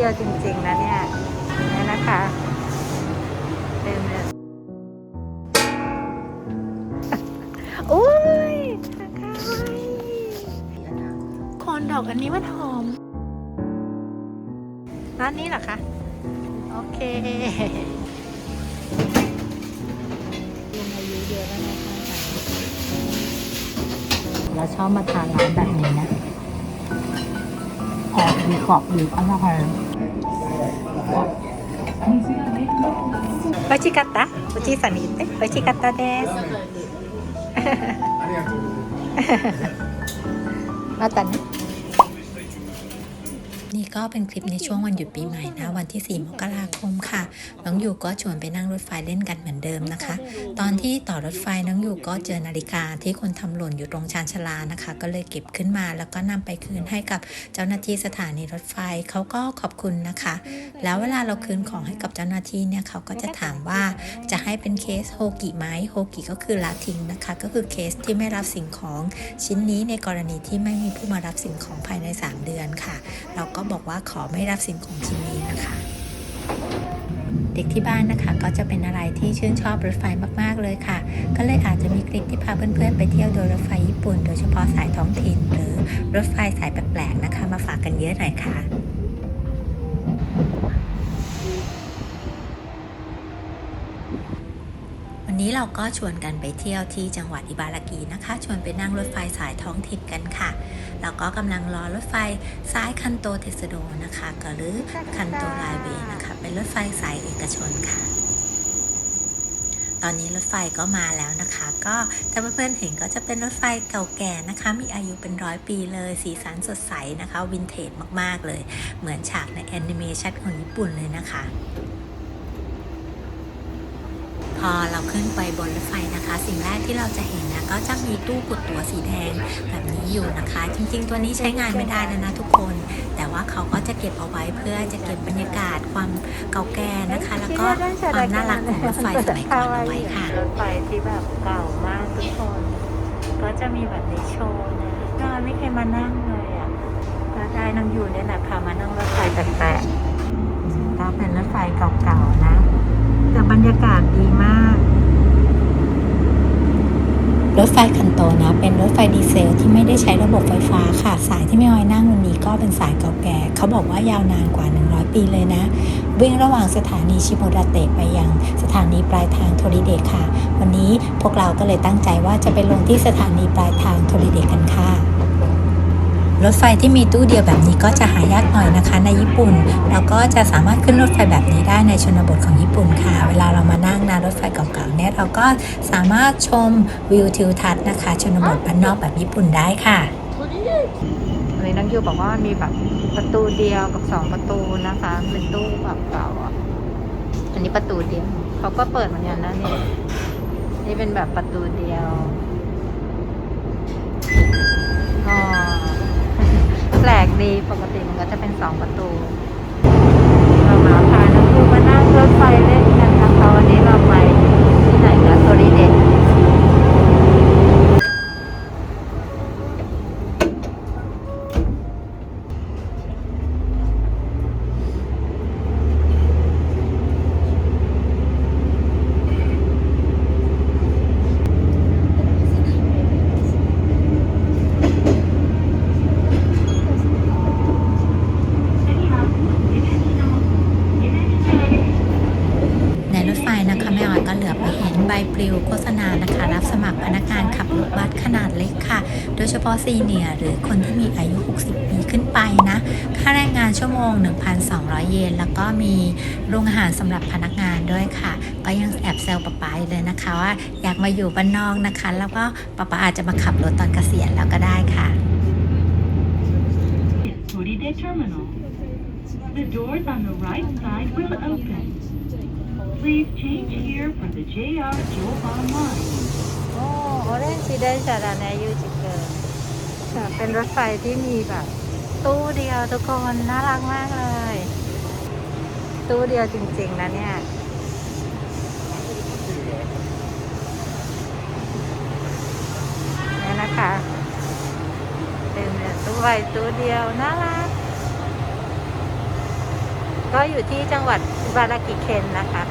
เดียวจริงๆนะเนี่ยนี่นะคะเต็มเลยอุ้ยคอนดอกอันนี้มันหอม ร้านนี้เหรอคะ โอเคยังอายุเยอะแล้วนะคะเราชอบมาทานร้านแบบนี้นะ มดีกรอบดีอร่อย美味しかったおじいさんに言って美味しかったですまたね นี่ก็เป็นคลิปในช่วงวันหยุดปีใหม่นะ วันที่ 4 มกราคมค่ะ น้องอยู่ก็ชวนไปนั่งรถไฟเล่นกันเหมือนเดิมนะคะ ตอนที่ต่อรถไฟน้องอยู่ก็เจอนาฬิกาที่คนทำหล่นอยู่ตรงชานชาลานะคะ ก็เลยเก็บขึ้นมาแล้วก็นำไปคืนให้กับเจ้าหน้าที่สถานีรถไฟเขาก็ขอบคุณนะคะ แล้วเวลาเราคืนของให้กับเจ้าหน้าที่เนี่ยเขาก็จะถามว่าจะให้เป็นเคสโฮกิไหมโฮกิก็คือละทิ้งนะคะ ก็คือเคสที่ไม่รับสิ่งของชิ้นนี้ในกรณีที่ไม่มีผู้มารับสิ่งของภายใน 3 เดือนค่ะเราก็บอกว่าขอไม่รับสิ่งของชิ้นนี้นะคะ เด็กที่บ้านนะคะ ก็จะเป็นอะไรที่ชื่นชอบรถไฟมากๆเลยค่ะ ก็เลยอาจจะมีคลิปที่พาเพื่อนๆ ไปเที่ยวโดยรถไฟญี่ปุ่น โดยเฉพาะสายท้องถิ่น หรือรถไฟสายแปลกๆนะคะ มาฝากกันเยอะหน่อยค่ะ นี้เราก็ชวนกันไปเที่ยวที่จังหวัดอิบารากินะคะ ชวนไปนั่งรถไฟสายท้องถิ่นกันค่ะแล้วก็กำลังรอรถไฟสายคันโตเทสโดนะคะก็หรือคันโตไลน์เวย์นะคะ เป็นรถไฟสายเอกชนค่ะ ตอนนี้รถไฟก็มาแล้วนะคะ ก็ถ้าเพื่อนๆเห็นก็จะเป็นรถไฟเก่าแก่นะคะ มีอายุเป็นร้อยปีเลย สีสันสดใสนะคะ วินเทจมากๆเลย เหมือนฉากในแอนิเมชันของญี่ปุ่นเลยนะคะ พอเราขึ้นไปบนรถไฟนะคะ สิ่งแรกที่เราจะเห็นนะก็จะมีตู้กดตั๋วสีแดงแบบนี้อยู่นะคะ จริง ๆ ตัวนี้ใช้งานไม่ได้แล้วนะทุกคน แต่ว่าเขาก็จะเก็บเอาไว้เพื่อจะเก็บบรรยากาศความเก่าแก่นะคะ แล้วก็ความน่ารักของรถไฟสมัยก่อนเอาไว้ค่ะรถไฟที่แบบเก่ามากทุกคน ก็จะมีแบบนี้โชว์นะนอนไม่เคยมานั่งเลยอะก็ได้น้องอยู่เนี่ยแหละค่ะมานั่งรถไฟแปลกๆก็เป็นรถไฟเก่าๆนะ แต่บรรยากาศดีมาก รถไฟคันโตนะเป็นรถไฟดีเซลที่ไม่ได้ใช้ระบบไฟฟ้าค่ะ สายที่แม่ออยนั่งวันนี้ก็เป็นสายเก่าแก่ เขาบอกว่ายาวนานกว่า 100 ปีเลยนะ วิ่งระหว่างสถานีชิโมดาเตะไปยังสถานีปลายทางโทริเดะค่ะ วันนี้พวกเราก็เลยตั้งใจว่าจะไปลงที่สถานีปลายทางโทริเดะกันค่ะ รถไฟที่มีตู้เดียวแบบนี้ก็จะหายากหน่อยนะคะ ในญี่ปุ่น เราก็จะสามารถขึ้นรถไฟแบบนี้ได้ในชนบทของญี่ปุ่นค่ะ เวลาเรามานั่งนะรถไฟเก่าๆเนี่ยเราก็สามารถชมวิวทิวทัศน์นะคะ ชนบทบ้านนอกแบบญี่ปุ่นได้ค่ะวันนี้น้องยูบอกว่ามีแบบประตูเดียวกับสองประตูนะคะเป็นตู้แบบเก่าอันนี้ประตูเดียวเขาก็เปิดเหมือนกันนะนี่นี่เป็นแบบประตูเดียว อ๋อ ดีปกติมันก็จะเป็นสองประตู เรามาพาน้องยูมานั่งรถไฟเล่นกันนะคะวันนี้เราไปที่ไหนกันโทริเดะในรถไฟนะคะแม่ออยก็เหลือบไปเห็นใบปลิวโฆษณานะคะ รับสมัครพนักงานขับรถบัสขนาดเล็กค่ะ โดยเฉพาะซีเนียร์หรือคนที่มีอายุ 60 ปีขึ้นไปนะ ค่าแรงงานชั่วโมง 1,200 เยน แล้วก็มี โรงอาหารสำหรับพนักงานด้วยค่ะ ก็ยังแอบแซวป๊าป๊าอยู่เลยนะคะว่าอยากมาอยู่บ้านนอกนะคะ แล้วก็ป๊าป๊าอาจจะมาขับรถตอนเกษียณแล้วก็ได้ค่ะ Toride Terminal. The doors on the right side will open. Please change here for the JR Joban line. โอ้โอเรนจิเดนจาดาเนยูจิเกอร์เป็นรถไฟที่มีแบบ ตู้เดียวทุกคน น่ารักมากเลย ตู้เดียวจริง ๆ นะเนี่ยนี่นะคะเป็นตู้ไฟตู้เดียว น่ารัก ก็อยู่ที่จังหวัดบารากิเคนนะคะ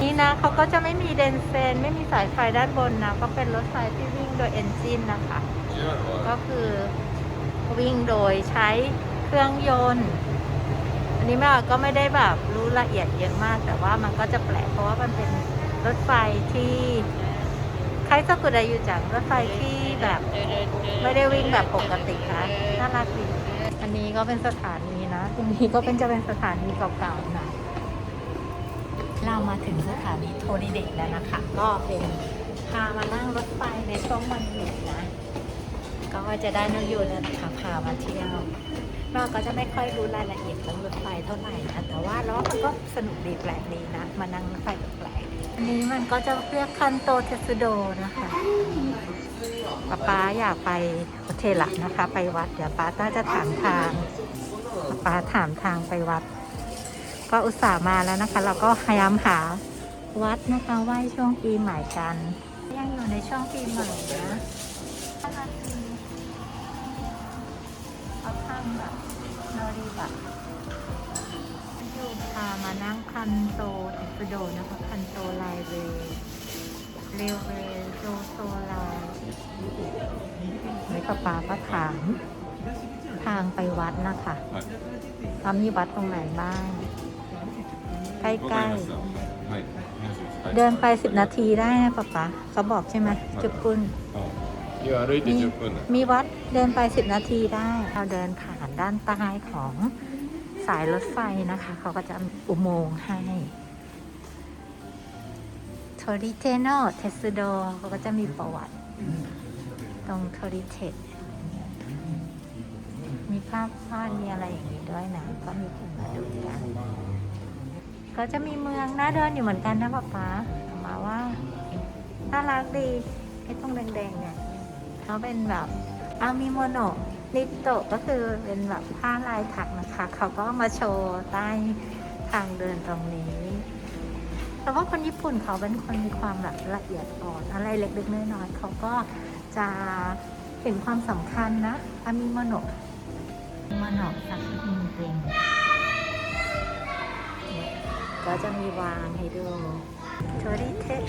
นี่นะเขาก็จะไม่มีเดนเซน ไม่มีสายไฟด้านบนนะ ก็เป็นรถไฟที่วิ่งโดยเอนจินนะคะ ก็คือวิ่งโดยใช้เครื่องยนต์ อันนี้แม่ก็ไม่ได้แบบรู้ละเอียดเยอะมาก แต่ว่ามันก็จะแปลกเพราะว่ามันเป็นรถไฟที่คล้ายสกุดายุจังรถไฟที่แบบไม่ได้วิ่งแบบปกตินะน่ารักดีอันนี้ก็เป็นสถานีนะ ตรงนี้ก็เป็นจะเป็นสถานีเก่าๆนะเรามาถึงสถานีโทริเดะแล้วนะคะ ก็เป็นพามานั่งรถไฟในช่วงวันหยุดนะ ก็จะได้นกยูแล้วนะคะพามาเที่ยว เราก็จะไม่ค่อยรู้รายละเอียดเรื่องรถไฟเท่าไหร่นะแต่ว่าแล้วมันก็สนุกดีแปลกดีนะมานั่งรถไฟแปลกๆอันนี้มันก็จะเรียกคันโตเทสโดนะคะป๊าป๊าอยากไปโอเทละนะคะ ไปวัดเดี๋ยวป๊าต้าจะถามทางป๊าถามทางไปวัด ก็อุตส่าห์มาแล้วนะคะ เราก็พยายามหาวัดนะคะไหว้ช่วงปีใหม่กันยังอยู่ในช่วงปีใหม่นะน่ารักดีเขาทำแบบ รีบอะพามานั่งคันโตติปโดนะคะ คันโตไลเวเรลเวโซโซไลนี่ป้าป้าก็ถามทางไปวัดนะคะทำมีวัดตรงไหนบ้าง ใกล้ๆ เดินไปสิบนาทีได้นะป้าป้าเขาบอกใช่ไหมจุกุลนมีวัดเดินไปสิบนาทีได้ เราเดินค่ะ ด้านใต้ของสายรถไฟนะคะ เขาก็จะอุโมงค์ให้โทริเทโนเทสโดเขาก็จะมีประวัติ ตรงโทริเทสมีภาพวาดมีอะไรอย่างนี้ด้วยนะ ก็มีคนมาดูกัน ก็จะมีเมืองน่าเดินอยู่เหมือนกันนะป๊าป๊ามาว่าน่ารักดีไอ้ตรงแดงๆเนี่ยเขาเป็นแบบอามิโมโนะ นิโตะก็คือเป็นแบบผ้าลายถักนะคะ เขาก็มาโชว์ใต้ทางเดินตรงนี้แต่ว่าคนญี่ปุ่นเขาเป็นคนมีความแบบละเอียดอ่อน อะไรเล็กๆน้อยๆเขาก็จะเห็นความสำคัญนะอามิโมโนะอามิโนะสักจริงก็จะมีวางให้ดูโทริเทค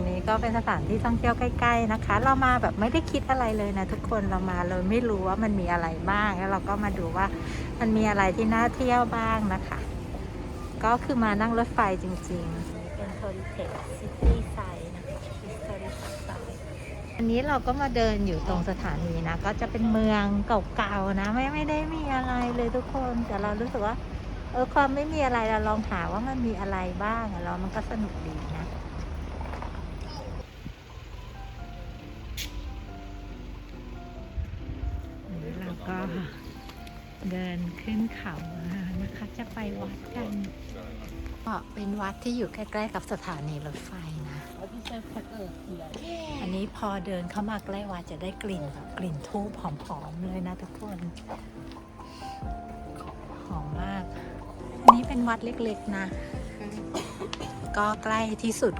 นนี้ก็เป็นสถานที่ท่องเที่ยวใกล้ ๆนะคะ เรามาแบบไม่ได้คิดอะไรเลยนะทุกคนเรามาเลยไม่รู้ว่ามันมีอะไรบ้าง แล้วเราก็มาดูว่ามันมีอะไรที่น่าเที่ยวบ้างนะคะ ก็คือมานั่งรถไฟจริงๆ เป็นโทริเทคซิตี้ไซนะคะ Historic Side อันนี้เราก็มาเดินอยู่ตรงสถานีนะ ก็จะเป็นเมืองเก่าๆนะ ไม่ไม่ได้มีอะไรเลยทุกคนแต่เรารู้สึกว่าเออความไม่มีอะไรเราลองหาว่ามันมีอะไรบ้างอะเรามันก็สนุกดีนะ ก็เดินขึ้นเขามานะคะ จะไปวัดกันก็เป็นวัดที่อยู่ใกล้ๆกับสถานีรถไฟนะ อันนี้พอเดินเข้ามาใกล้วัดจะได้กลิ่นแบบกลิ่นทูบหอมๆเลยนะทุกคน หอมมาก อันนี้เป็นวัดเล็กๆนะ ก็ใกล้ที่สุด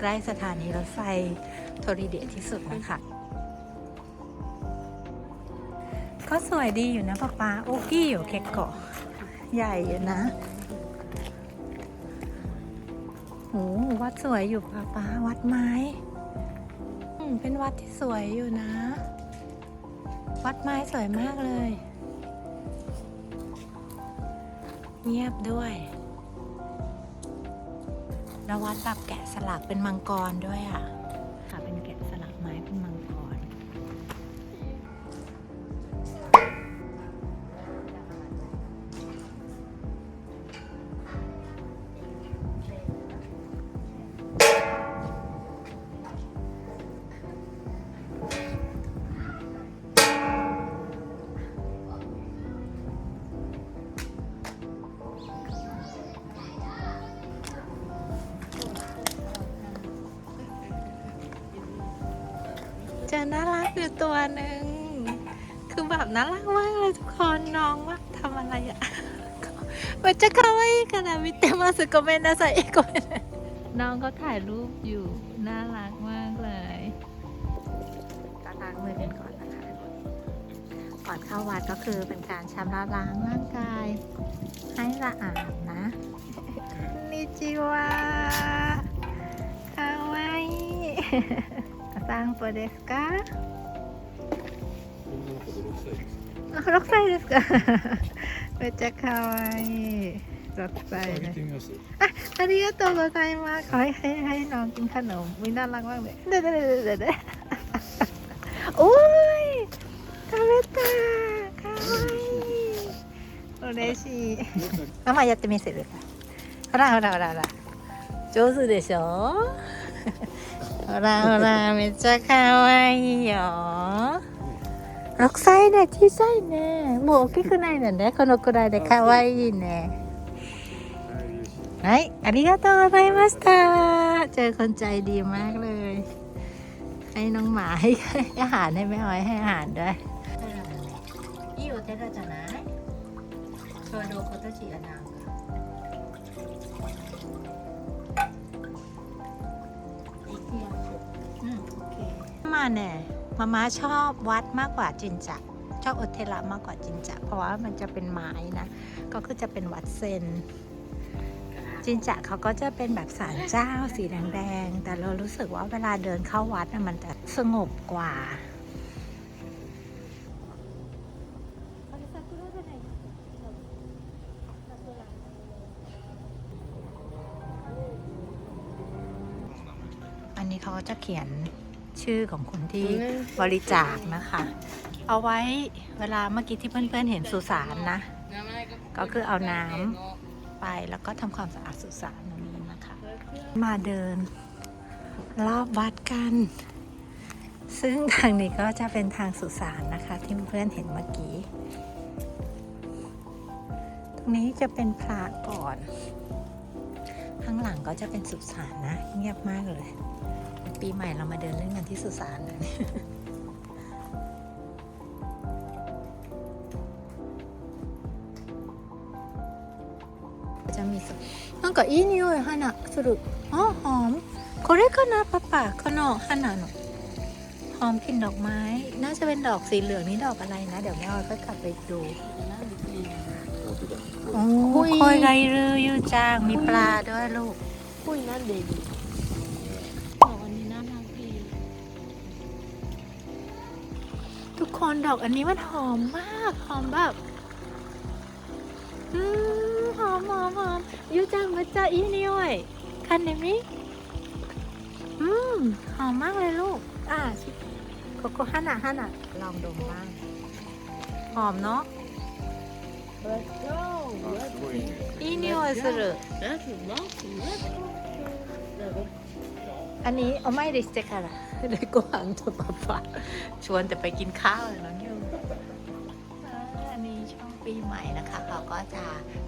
ใกล้สถานีรถไฟโทริเดะที่สุดนะคะ ก็สวยดีอยู่นะป๊าป๊าโอกี้อยู่เคโกะใหญ่อยู่นะโหวัดสวยอยู่ป๊าป๊าวัดไม้อืมเป็นวัดที่สวยอยู่นะ วัดไม้สวยมากเลย เงียบด้วยแล้ววัดแบบแกะสลักเป็นมังกรด้วยอะ่ะ เจอน่ารักอยู่ตัวหนึ่ง คือแบบน่ารักมากเลยทุกคนน้องว่าทำอะไรอะมันจะคาวาอิกันนะมิเตมาสึโกเมนนะไซเอโกเมนน้องก็ถ่ายรูปอยู่ น่ารักมากเลยกำลังอนเข้าวัดก็คือเป็นการชำระล้างร่างกาย ให้สะอาดนะนิจิวะคาวา อิซังโปเดสกา あ6歳ですかめっちゃ可愛い6歳ねありがとうございますขอให้ให้ให้น้องกินขนมวิน่ารักมากเลยเด้อเด้อเด้อเด้อเด้อโอ้ย食べたかわいい嬉しいママやってみせるほらほらほらほら上手でしょ ほらほらめっちゃ可愛いよ6歳ね小さいねもう大きくないのねこのくらいで可愛いねはいありがとうございましたเจอคนใจดีมากเลย ให้น้องหมาให้ให้อาหารให้แม่อ้อยให้อาหารด้วยいいお寺じゃないちょうど今年やなんかอื มาเนี่ยมาม่าชอบวัดมากกว่าจินจักชอบโอเทละมากกว่าจินจักเพราะว่ามันจะเป็นไม้นะ ก็คือจะเป็นวัดเซนจินจะเขาก็จะเป็นแบบศาลเจ้าสีแดงๆ แต่เรารู้สึกว่าเวลาเดินเข้าวัดมันจะสงบกว่า จะเขียนชื่อของคนที่บริจาคนะคะ เอาไว้เวลาเมื่อกี้ที่เพื่อนๆเห็นสุสานนะ ก็คือเอาน้ำไปแล้วก็ทำความสะอาดสุสานนั่นเองนะคะ มาเดินรอบวัดกัน ซึ่งทางนี้ก็จะเป็นทางสุสานนะคะ ที่เพื่อนๆเห็นเมื่อกี้ ตรงนี้จะเป็นพระก่อน ข้างหลังก็จะเป็นสุสานนะ เงียบมากเลย ปีใหม่เรามาเดินเล่นกันที่สุสานนะเนี่ยจะมีสุなんかいい匂い花するอ๋อหอมこれかなパパこの花のหอมกลิ่นดอกไม้ น่าจะเป็นดอกสีเหลืองนี่ดอกอะไรนะ เดี๋ยวแม่ออยก็กลับไปดูโอ้คอยไกรือยูจาง มีปลาด้วยลูก ปุ้ยนั่นเด็กบอก ทุกคนดอกอันนี้มันหอมมาก หอมแบบอืมหอมหอมหอมยูจังมาจ้าอีนี่เว้ยคันเดมิอืมหอมมากเลยลูก อ่าชิโกโกฮันน่ะฮันน่ะลองดมบ้าง หอมเนาะ Let's go すごいね อีนี่เว้ยสุด That's lovely Let's go อันนี้เอาไม่ดิสเตค่ะเลยก็หังจะปะปะชวนแต่ไปกินข้าวเลยน้องยูอ่าอันนี้ช่วงปีใหม่นะคะเขาก็จะ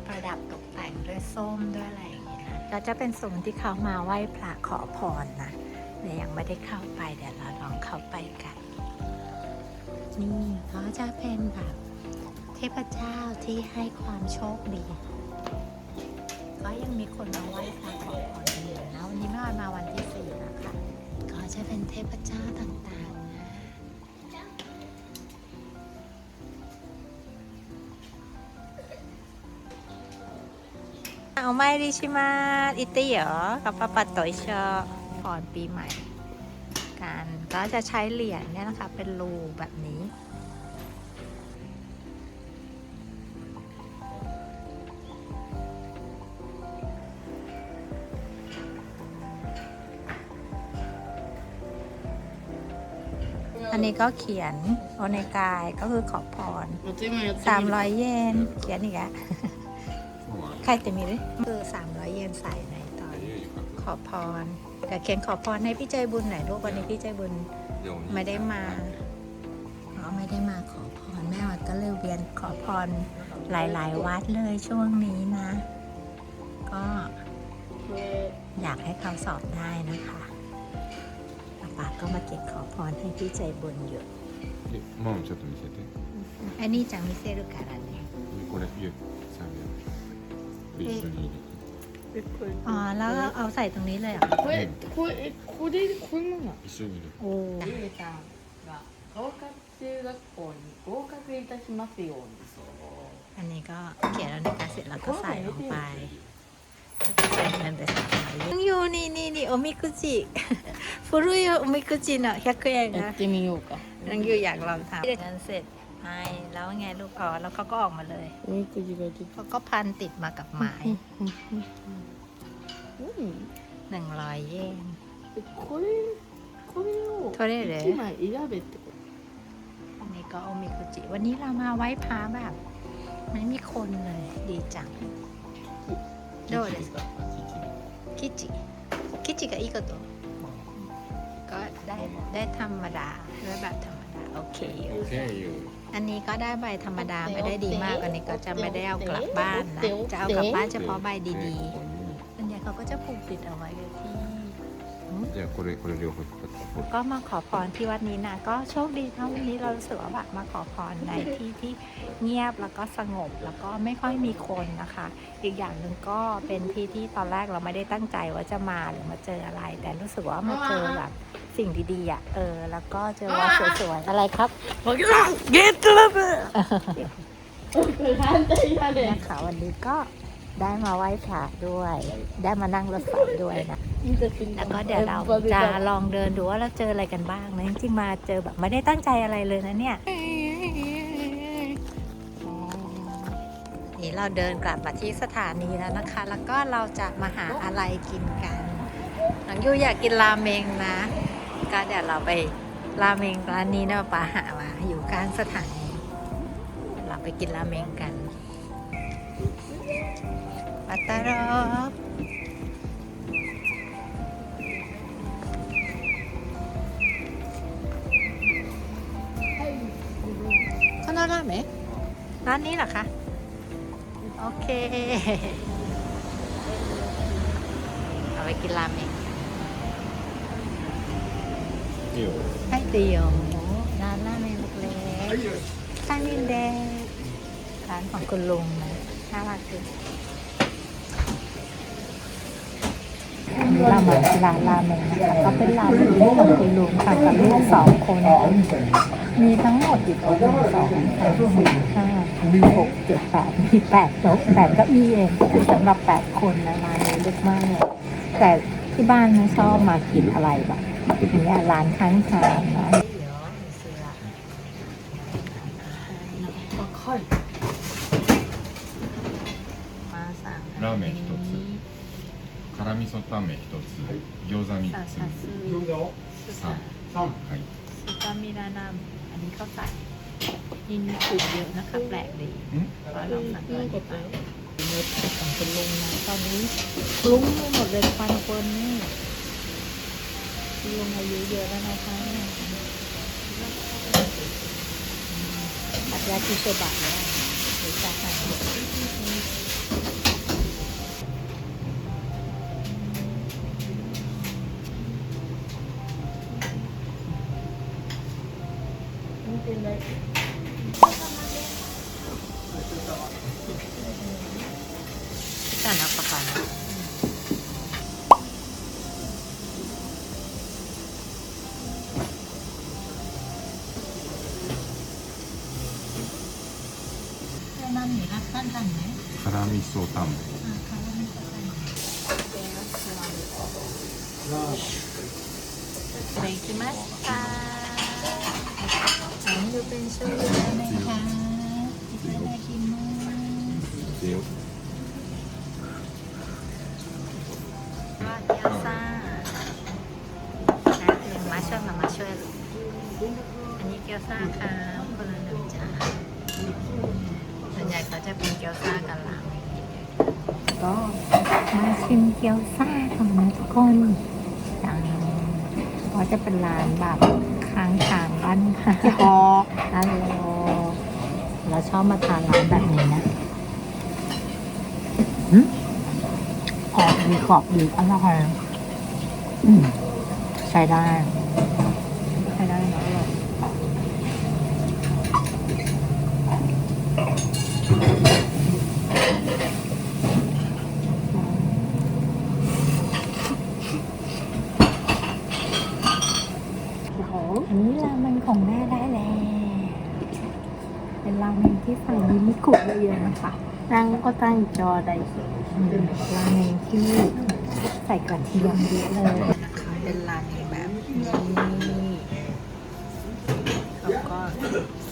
ประดับตกแต่งด้วยส้มด้วยอะไรอย่างเงี้ยก็จะเป็นโซนที่เขามาไหว้พระขอพรนะเดี๋ยวยังไม่ได้เข้าไปเดี๋ยวเราลองเข้าไปกัน นี่เขาจะเป็นแบบเทพเจ้าที่ให้ความโชคดี ก็ยังมีคนมาไหว้พระขอพรกันอยู่นะวันนี้แม่ออยมาวัน เทพเจ้าต่างๆ เอาไม่ดิชิมาอิติเหรอกับปาปัตโตยเชอก่อนปีใหม่ กันก็จะใช้เหรียญเนี่ยนะคะ เป็นรูแบบนี้ันนี้ก็เขียนโอเนกายก็คือขอพรสามร้อยเยนเขียนอีกอะใครจะมีด้วยคือสามร้อยเยนใส่ในตอนขอพรแต่เขียนขอพรให้พี่ใจบุญหน่อยลูกวันนี้พี่ใจบุญไม่ได้มาอ๋อไม่ได้มาขอพรแม่วัดก็เลยเวียนขอพรหลาย ๆ วัดเลยช่วงนี้นะ ก็อยากให้เขาสอบได้นะคะป้าป๊าก็มาเก็บขอพรให้พี่ใจบุญอยู่ えママちょっと見せて อันนี้จังมิเซรุการะเนี่ย これゆサビア一緒に入れてえこれ อ๋อ แล้วเอาใส่ตรงนี้เลยเหรอ これこれえこれこんなの一緒に入れて โอ้ ゆめちゃんが顔か 中学校に合格いたしますように อันนี้ก็เขียนนาฬิกาเสร็จแล้วก็ใส่ลงไป ใส่เงินไปสักหน่อยน้องยูนี่นี่นี่โอมิกุจิ ฟุรุยโอมิกุจิเนาะ100円や นะ ってみようか น้องยูอยากลองทำเงินเสร็จให้แล้วไงลูกอ๋อแล้วเขาก็ออกมาเลย おみくじが出て เขาก็พันติดมากับไม้ うんหนึ่งร้อยเยน でこれこれを取れる1枚選べってこ อันนี้ก็โอมิกุจิ วันนี้เรามาไว้พาแบบ ไม่มีคนเลย ดีจัง どうですかคิจิ คิจิกับอีกโตะก็ได้ได้ธรรมดาด้วยแบบธรรมดา โอเคอยู่ Okay, you. อันนี้ก็ได้ใบธรรมดาไม่ได้ดีมาก อันนี้ก็จะไม่ได้เอากลับบ้านนะ จะเอากลับบ้านเฉพาะใบดีๆส่วนใหญ่เขาก็จะผูกติดเอาไว้เลยที่ じゃあこれこれ両方引っ張ってこれ ก็มาขอพรที่วัดนี้นะก็โชคดีเท่าวันนี้เรารู้สึกว่าแบบมาขอพรในที่ที่เงียบแล้วก็สงบแล้วก็ไม่ค่อยมีคนนะคะ อีกอย่างหนึ่งก็เป็นที่ที่ตอนแรกเราไม่ได้ตั้งใจว่าจะมาหรือมาเจออะไร แต่รู้สึกว่ามาเจอแบบสิ่งดีๆอ่ะเออ แล้วก็เจอว่าสวยๆอะไรครับเกตเลเบอร์ れ反対やれ นะคะวันนี้ก็ ได้มาไหว้พระด้วย ได้มานั่งรถไฟด้วยนะแล้วก็เดี๋ยวเราจะลองเดินดูว่าเราเจออะไรกันบ้างนะจริงๆมาเจอแบบไม่ได้ตั้งใจอะไรเลยนะเนี่ยนี่เราเดินกลับมาที่สถานีแล้วนะคะ แล้วก็เราจะมาหาอะไรกินกันน้องยูอยากกินราเมงนะ ก็เดี๋ยวเราไปราเมงร้านนี้นะป้าหามาอยู่กลางสถานีเราไปกินราเมงกัน มาตารอบข้าวหน้าราเมร้านนี้เหรอคะ โอเค เอาไปกินราเมะให้เตียวโอ้ร้านราเมะเล็กๆใต้นินแดงร้านของคุณลุงนะน่ารักจริง รามาลาลาเมงนะคะก็เป็นร้านเล็กๆของคุณลุงค่ะกับลูกสองคน มีทั้งหมดอยู่ตรงหนึ่สองสามสี่ห้าหกเจ็ดแปดมีแปดโต๊ะแปดเก้าอี้เองคือสำหรับแปดคนนะร้านนี้เล็กมากเลยแต่ที่บ้านชอบมากินอะไรแบบอย่างเงี้ยร้านข้างทางนะ ค่ะซาซึรูโดสุสาซ่อมはいสุกามิรานามอันนี้เข้าใส่ยินถูกเยอะนะคะแปลกดีขอลองสั่งกินไปเนดีกต่างเป็นลมนะตอนนี้คลุ้งไปหมดเลยควันคนนี่ลุงอายุเยอะแล้วนะคะอัตราคิโซบะเนี่ย 辛味噌タンメン。きま。 เกี๊ยวซ่ากันนะทุกคนจังก็จะเป็นร้านแบบค้างทางบ้านค่ะร้านโลเราชอบมาทานร้านแบบนี้นะหืมกรอบดีกรอบดีอร่อยใช้ได้ ใช้ได้นะอร่อยอันนี้รามันของแม่ได้แล้ว เป็นราเมงที่ใส่มิมิกุเยอะๆนะ คะนั่งก็ตั้งจอได้สิเป็นราเมงที่ใส่กระเทียมเยอะเลยนะคะเป็นราเมงแบบนี้เขาก็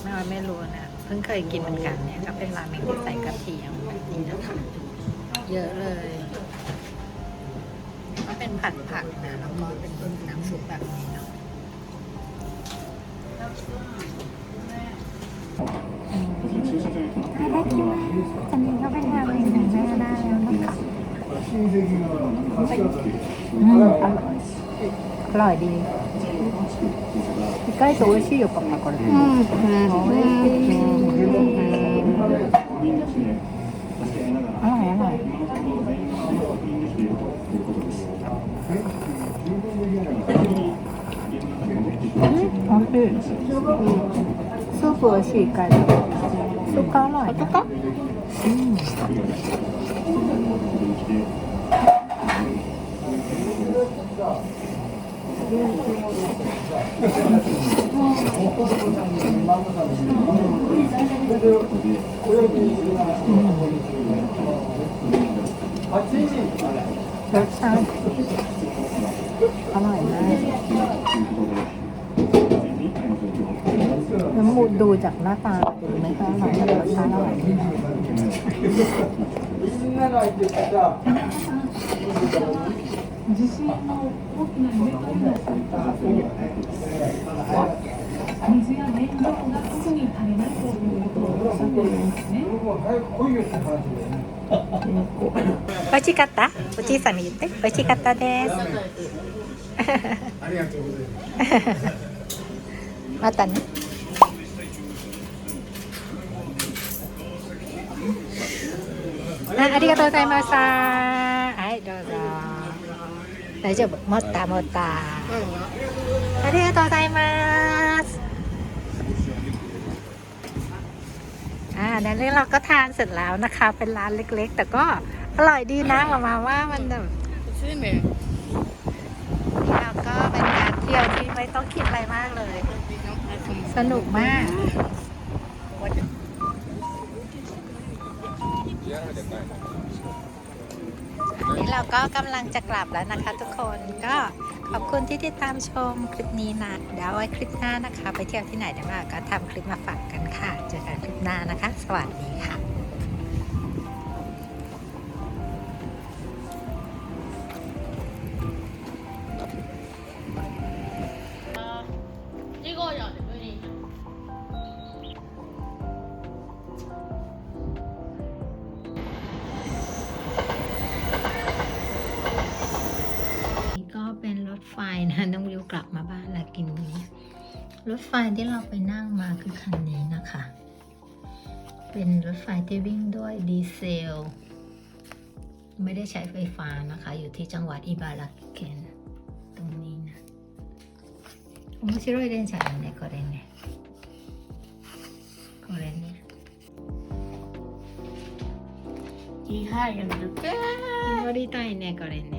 ไม่ว่าไม่รู้นะ เพิ่งเคยกินเหมือนกันเนี่ยก็เป็นราเมงที่ใส่กระเทียมแบบนี้นะคะเยอะเลยก็เป็นผัดผักนะแล้วก็เป็นน้ำซุปแบบนี้เนาะได้คิดว่า อันนี้ก็เป็นราเมงของแม่ได้แล้วนะคะอืมอร่อยอร่อยดี意外と美味しいよパパこれ。うんうん美味しい。อร่อยอร่อยおいしい。スープ美味しい意外 と辛い、ね、か、うん、うん、いね。 ดดูจากหน้าตาดูไม่ค่อยอร่อยแต่รสชาติอร่อยดีนะ水や燃料がすぐに足りないということをおっしゃっているんですね。美味しかったおじいさんに言って美味しかったですありがとうございます。またね あありがとうございましたはいどうぞ大丈夫持った持ったありがとうございますอ่าในเรื่องเราก็ทานเสร็จแล้วนะคะ เป็นร้านเล็กๆ แต่ก็อร่อยดีนะมามาว่ามันแบบ しいねแล้วก็เป็นการเที่ยวที่ไม่ต้องคิดอะไรมากเลย สนุกมาก นี้เราก็กำลังจะกลับแล้วนะคะทุกคนก็ขอบคุณที่ติดตามชมคลิปนี้นะเดี๋ยวไว้คลิปหน้านะคะ ไปเที่ยวที่ไหนเดี๋ยวมาก็ทำคลิปมาฝากกันค่ะ เจอกันคลิปหน้านะคะ สวัสดีค่ะ ถไฟที่เราไปนั่งมาคือคันนี้นะคะ เป็นรถไฟที่วิ่งด้วยดีเซล ไม่ได้ใช้ไฟฟ้านะคะ อยู่ที่จังหวัดอิบาราเกนตรงนี้นะอ๋อชิโร่เดินฉันเนี่ยก็เดินเนี่ยก็เดินเนี่ยที่ให้ก็い電車だねこれねこれねいいはい乗りたいねこれね